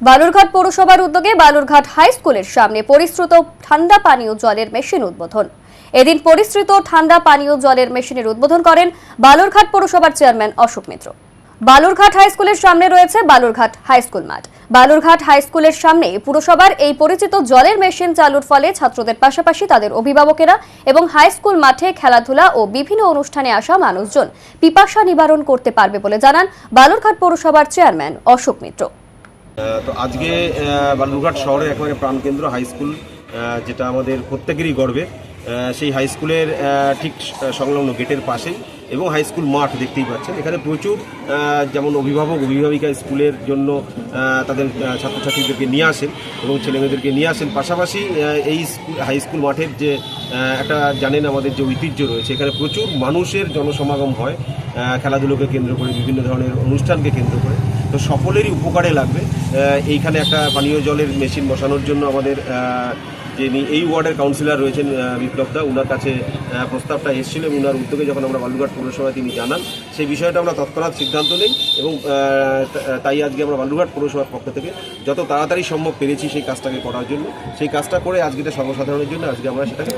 বালুরঘাট পৌরসভার উদ্যোগে বালুরঘাট হাই স্কুলের সামনে পরিশ্রুত ঠান্ডা পানীয় জলের মেশিন উদ্বোধন। এদিন পরিশ্রুত ঠান্ডা পানীয় জলের মেশিনের উদ্বোধন করেন বালুরঘাট পৌরসভার চেয়ারম্যান অশোক মিত্র। বালুরঘাট হাই স্কুলের সামনে রয়েছে বালুরঘাট হাই স্কুল মাঠ। বালুরঘাট হাই স্কুলের সামনে পুরসভার এই পরিচিত জলের মেশিন চালুর ফলে ছাত্রদের পাশাপাশি তাদের অভিভাবকেরা এবং হাই স্কুল মাঠে খেলাধুলা ও বিভিন্ন অনুষ্ঠানে আসা মানুষজন পিপাসা নিবারণ করতে পারবে বলে জানান বালুরঘাট পৌরসভার চেয়ারম্যান অশোক মিত্র। তো আজকে বালুরঘাট শহরে একেবারে প্রাণকেন্দ্র হাই স্কুল যেটা আমাদের প্রত্যেকেরই গর্বে। সেই হাই স্কুলের ঠিক সংলগ্ন গেটের পাশেই এবং হাই স্কুল মাঠ দেখতেই পাচ্ছেন। এখানে প্রচুর যেমন অভিভাবক, অভিভাবিকা স্কুলের জন্য তাদের ছাত্রছাত্রীদেরকে নিয়ে আসেন এবং ছেলেমেয়েদেরকে নিয়ে আসেন। পাশাপাশি এই হাই স্কুল মাঠের যে একটা জানেন আমাদের যে ঐতিহ্য রয়েছে, এখানে প্রচুর মানুষের জনসমাগম হয়। খেলাধুলোকে কেন্দ্র করে, বিভিন্ন ধরনের অনুষ্ঠানকে কেন্দ্র করে। তো সকলেরই উপকারে লাগবে। এইখানে একটা পানীয় জলের মেশিন বসানোর জন্য আমাদের যিনি এই ওয়ার্ডের কাউন্সিলর রয়েছেন আহ, বিপ্লব দা উনার কাছে প্রস্তাবটা এসেছিল এবং উনার উদ্যোগে যখন আমরা বালুঘাট পৌরসভায় তিনি জানান সেই বিষয়টা আমরা তৎক্ষণাৎ সিদ্ধান্ত নেই এবং তাই আজকে আমরা বালুঘাট পৌরসভার পক্ষ থেকে যত তাড়াতাড়ি সম্ভব পেরেছি সেই কাজটাকে করার জন্য। সেই কাজটা করে আজকে সর্বসাধারণের জন্য আজকে আমরা সেটাকে